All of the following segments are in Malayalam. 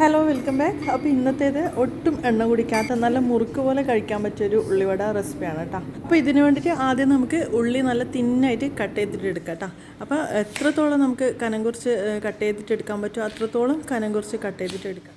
ഹലോ വെൽക്കം ബാക്ക് അപ്പോൾ ഇന്നത്തേത് ഒട്ടും എണ്ണ കുടിക്കാത്ത നല്ല മുറുക്ക് പോലെ കഴിക്കാൻ പറ്റിയൊരു ഉള്ളിവട റെസിപ്പിയാണ് കേട്ടോ അപ്പോൾ ഇതിന് വേണ്ടിയിട്ട് ആദ്യം നമുക്ക് ഉള്ളി നല്ല തിന്നായിട്ട് കട്ട് ചെയ്തിട്ട് എടുക്കാം കേട്ടോ അപ്പോൾ എത്രത്തോളം നമുക്ക് കനം കുറച്ച് കട്ട് ചെയ്തിട്ട് എടുക്കാൻ പറ്റുമോ അത്രത്തോളം കനം കുറച്ച് കട്ട് ചെയ്തിട്ട് എടുക്കാം.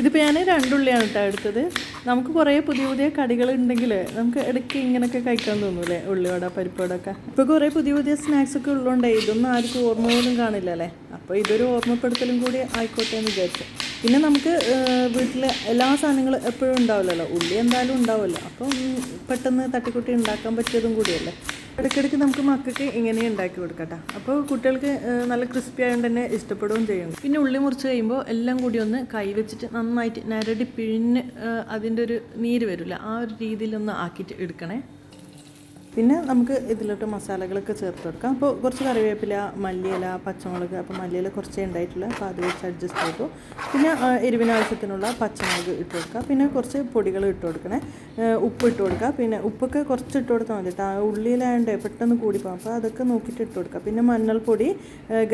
ഇതിപ്പോൾ ഞാൻ രണ്ടുള്ളിയാണ് കേട്ടോ എടുത്തത്. നമുക്ക് കുറേ പുതിയ പുതിയ കടികൾ ഉണ്ടെങ്കിൽ നമുക്ക് ഇടയ്ക്ക് ഇങ്ങനെയൊക്കെ കഴിക്കാൻ തോന്നൂലേ ഉള്ളിവട പരിപ്പുവട ഒക്കെ ഇപ്പോൾ കുറേ പുതിയ പുതിയ സ്നാക്സ് ഒക്കെ ഉള്ളതുകൊണ്ട് ഇതൊന്നും ആർക്കും ഓർമ്മ പോലും കാണില്ല അല്ലേ? അപ്പോൾ ഇതൊരു ഓർമ്മപ്പെടുത്തലും കൂടി ആയിക്കോട്ടെ എന്ന് വിചാരിച്ചു. പിന്നെ നമുക്ക് വീട്ടിൽ എല്ലാ സാധനങ്ങളും എപ്പോഴും ഉണ്ടാവില്ലല്ലോ ഉള്ളി എന്തായാലും ഉണ്ടാവുമല്ലോ അപ്പം പെട്ടെന്ന് തട്ടിക്കുട്ടി ഉണ്ടാക്കാൻ പറ്റിയതും കൂടിയല്ലേ? ഇടയ്ക്കിടയ്ക്ക് നമുക്ക് മക്കൾക്ക് ഇങ്ങനെ ഉണ്ടാക്കി കൊടുക്കട്ടെ. അപ്പോൾ കുട്ടികൾക്ക് നല്ല ക്രിസ്പി ആയതുകൊണ്ട് തന്നെ ഇഷ്ടപ്പെടുകയും ചെയ്യും. പിന്നെ ഉള്ളി മുറിച്ച് കഴിയുമ്പോൾ എല്ലാം കൂടി ഒന്ന് കൈ വെച്ചിട്ട് നന്നായിട്ട് നരടി പിഴിഞ്ഞ് അതിന്റെ ഒരു നീര് വരില്ല ആ ഒരു രീതിയിലൊന്ന് ആക്കിയിട്ട് എടുക്കണേ. പിന്നെ നമുക്ക് ഇതിലോട്ട് മസാലകളൊക്കെ ചേർത്ത് കൊടുക്കാം. അപ്പോൾ കുറച്ച് കറിവേപ്പില മല്ലിയില പച്ചമുളക് അപ്പോൾ മല്ലിയില കുറച്ചേ ഉണ്ടായിട്ടുള്ള. അപ്പോൾ അത് വെച്ച് അഡ്ജസ്റ്റ് ചെയ്തു. പിന്നെ എരിവിനാവശ്യത്തിനുള്ള പച്ചമുളക് ഇട്ട് കൊടുക്കുക പിന്നെ കുറച്ച് പൊടികൾ ഇട്ട് കൊടുക്കണേ. ഉപ്പ് ഇട്ട് കൊടുക്കുക പിന്നെ ഉപ്പൊക്കെ കുറച്ച് ഇട്ട് കൊടുത്താൽ മതി ഉള്ളിയിലായതുകൊണ്ട് പെട്ടെന്ന് കൂടിപ്പോകും. അപ്പോൾ അതൊക്കെ നോക്കിയിട്ട് ഇട്ട് കൊടുക്കുക പിന്നെ മഞ്ഞൾപ്പൊടി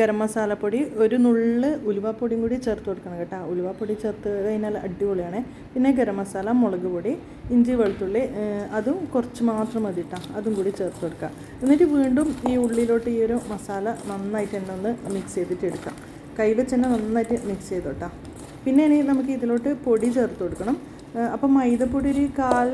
ഗരം മസാലപ്പൊടി ഒരു നുള്ള് ഉലുവാപ്പൊടിയും കൂടി ചേർത്ത് കൊടുക്കണം കേട്ടോ. ഉലുവാപ്പൊടി ചേർത്ത് കഴിഞ്ഞാൽ അടിപൊളിയാണ്. പിന്നെ ഗരം മസാല മുളക് പൊടി ഇഞ്ചി വെളുത്തുള്ളി അതും കുറച്ച് മാത്രം മതി കേട്ടോ. അതും കൂടി ചേർത്ത് കൊടുക്കുക എന്നിട്ട് വീണ്ടും ഈ ഉള്ളിലോട്ട് ഈ ഒരു മസാല നന്നായിട്ട് തന്നെ ഒന്ന് മിക്സ് ചെയ്തിട്ട് എടുക്കാം. കൈ വെച്ച് തന്നെ നന്നായിട്ട് മിക്സ് ചെയ്ത് കേട്ടോ പിന്നെ ഇനി നമുക്ക് ഇതിലോട്ട് പൊടി ചേർത്ത് കൊടുക്കണം. അപ്പം മൈദപ്പൊടി ഒരു കാൽ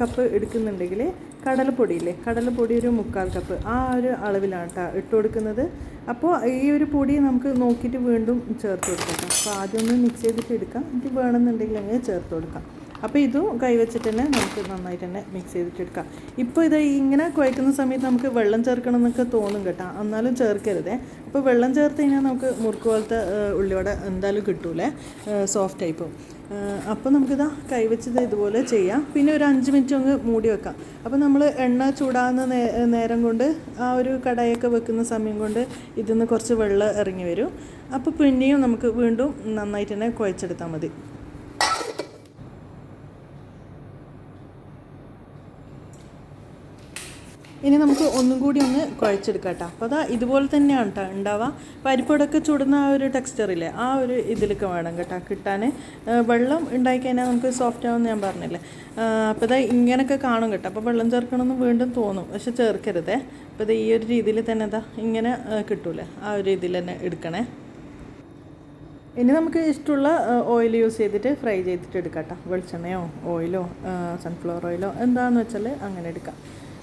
കപ്പ് എടുക്കുന്നുണ്ടെങ്കിൽ കടലപ്പൊടി ഇല്ലേ കടലപ്പൊടി ഒരു മുക്കാൽ കപ്പ് ആ ഒരു അളവിലാണ് കേട്ടോ ഇട്ട് കൊടുക്കുന്നത്. അപ്പോൾ ഈ ഒരു പൊടി നമുക്ക് നോക്കിയിട്ട് വീണ്ടും ചേർത്ത് കൊടുക്കാം. അപ്പോൾ ആദ്യം ഒന്ന് മിക്സ് ചെയ്തിട്ട് എടുക്കാം. എനിക്ക് വേണമെന്നുണ്ടെങ്കിൽ അങ്ങനെ ചേർത്ത് കൊടുക്കാം. അപ്പോൾ ഇതും കൈവച്ചിട്ട് തന്നെ നമുക്ക് നന്നായിട്ട് തന്നെ മിക്സ് ചെയ്തിട്ട് എടുക്കാം ഇപ്പോൾ ഇത് ഇങ്ങനെ കുഴക്കുന്ന സമയത്ത് നമുക്ക് വെള്ളം ചേർക്കണം എന്നൊക്കെ തോന്നും കേട്ടോ. എന്നാലും ചേർക്കരുതേ. അപ്പോൾ വെള്ളം ചേർത്ത് കഴിഞ്ഞാൽ നമുക്ക് മുറുക്ക് പോലത്തെ ഏഹ്, ഉള്ളിവട എന്തായാലും കിട്ടൂലേ? സോഫ്റ്റ് ആയിപ്പോൾ അപ്പോൾ നമുക്കിതാ കൈവച്ചത് ഇതുപോലെ ചെയ്യാം. പിന്നെ ഒരു അഞ്ച് മിനിറ്റ് അങ്ങ് മൂടി വെക്കാം. അപ്പോൾ നമ്മൾ എണ്ണ ചൂടാകുന്ന നേരം കൊണ്ട് ആ ഒരു കടയൊക്കെ വെക്കുന്ന സമയം കൊണ്ട് ഇതിൽ നിന്ന് കുറച്ച് വെള്ളം ഇറങ്ങി വരും. അപ്പോൾ പിന്നെയും നമുക്ക് വീണ്ടും നന്നായിട്ട് തന്നെ കുഴച്ചെടുത്താൽ മതി. ഇനി നമുക്ക് ഒന്നും കൂടി ഒന്ന് കുഴച്ചെടുക്കാം കേട്ടോ. അപ്പോൾ അതാ ഇതുപോലെ തന്നെയാണ് കേട്ടോ ഉണ്ടാവുക. പരിപ്പടൊക്കെ ചുടുന്ന ആ ഒരു ടെക്സ്ചറില്ലേ ആ ഒരു ഇതിലൊക്കെ വേണം കേട്ടോ കിട്ടാൻ വെള്ളം ഉണ്ടായിക്കഴിഞ്ഞാൽ നമുക്ക് സോഫ്റ്റ് ആവുമെന്ന് ഞാൻ പറഞ്ഞില്ലേ. അപ്പോൾ ഇതാ ഇങ്ങനെയൊക്കെ കാണും കേട്ടോ. അപ്പോൾ വെള്ളം ചേർക്കണമെന്ന് വീണ്ടും തോന്നും പക്ഷെ ചേർക്കരുതേ. അപ്പോൾ ഇത് ഈ ഒരു രീതിയിൽ തന്നെ ഇതാ ഇങ്ങനെ കിട്ടൂലേ ആ ഒരു രീതിയിൽ തന്നെ എടുക്കണേ. ഇനി നമുക്ക് ഇഷ്ടമുള്ള ഓയിൽ യൂസ് ചെയ്തിട്ട് ഫ്രൈ ചെയ്തിട്ട് എടുക്കാം കേട്ടോ. വെളിച്ചെണ്ണയോ ഓയിലോ സൺഫ്ലവർ ഓയിലോ എന്താണെന്ന് വെച്ചാൽ അങ്ങനെ എടുക്കാം.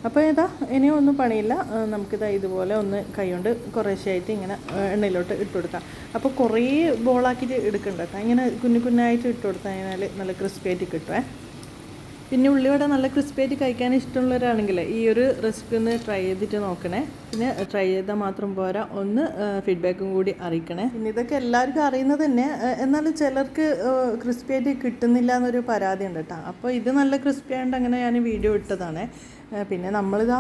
അപ്പോൾ ഇതാ ഇനി ഒന്നും പണിയില്ല. നമുക്കിതാ ഇതുപോലെ ഒന്ന് കൈകൊണ്ട് കുറേശ്ശെയായിട്ട് ഇങ്ങനെ എണ്ണയിലോട്ട് ഇട്ട് കൊടുക്കാം. അപ്പോൾ കുറേ ബോളാക്കിയിട്ട് എടുക്കണ്ട കേട്ടോ. ഇങ്ങനെ കുഞ്ഞു കുഞ്ഞായിട്ട് ഇട്ട് കൊടുത്താൽ കഴിഞ്ഞാൽ നല്ല ക്രിസ്പി ആയിട്ട് കിട്ടുമേ പിന്നെ ഉള്ളിവട നല്ല ക്രിസ്പി ആയിട്ട് കഴിക്കാൻ ഇഷ്ടമുള്ളവരാണെങ്കിൽ ഈ ഒരു റെസിപ്പി ഒന്ന് ട്രൈ ചെയ്തിട്ട് നോക്കണേ. പിന്നെ ട്രൈ ചെയ്താൽ മാത്രം പോരാ. ഒന്ന് ഫീഡ്ബാക്കും കൂടി അറിയിക്കണേ. പിന്നെ ഇതൊക്കെ എല്ലാവർക്കും അറിയുന്നത് തന്നെ എന്നാലും ചിലർക്ക് ക്രിസ്പി ആയിട്ട് കിട്ടുന്നില്ല എന്നൊരു പരാതി ഉണ്ട് കേട്ടോ. അപ്പോൾ ഇത് നല്ല ക്രിസ്പി ആയതുകൊണ്ട് അങ്ങനെ ഞാൻ വീഡിയോ ഇട്ടതാണ്. പിന്നെ നമ്മളിതാ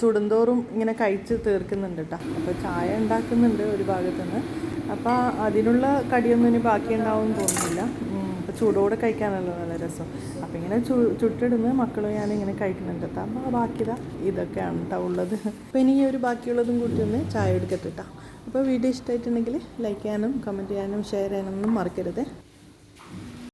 ചുടുന്തോറും ഇങ്ങനെ കഴിച്ച് തീർക്കുന്നുണ്ട് കേട്ടോ അപ്പോൾ ചായ ഉണ്ടാക്കുന്നുണ്ട് ഒരു ഭാഗത്തുനിന്ന്. അപ്പോൾ അതിനുള്ള കടിയൊന്നും ഇനി ബാക്കി ഉണ്ടാവും തോന്നുന്നില്ല. അപ്പോൾ ചൂടോടെ കഴിക്കാനല്ലോ നല്ല രസം. അപ്പോൾ ഇങ്ങനെ ചു ചുട്ടിടുന്ന് മക്കളും ഞാൻ ഇങ്ങനെ കഴിക്കുന്നുണ്ട് കേട്ടോ അപ്പോൾ ബാക്കിതാ ഇതൊക്കെയാണ് കേട്ടോ ഉള്ളത്. അപ്പോൾ ഇനി ഈ ഒരു ബാക്കിയുള്ളതും കൂട്ടി ഒന്ന് ചായ എടുക്കട്ടെ കേട്ടോ അപ്പോൾ വീഡിയോ ഇഷ്ടമായിട്ടുണ്ടെങ്കിൽ ലൈക്ക് ചെയ്യാനും കമന്റ് ചെയ്യാനും ഷെയർ ചെയ്യാനൊന്നും മറക്കരുത്.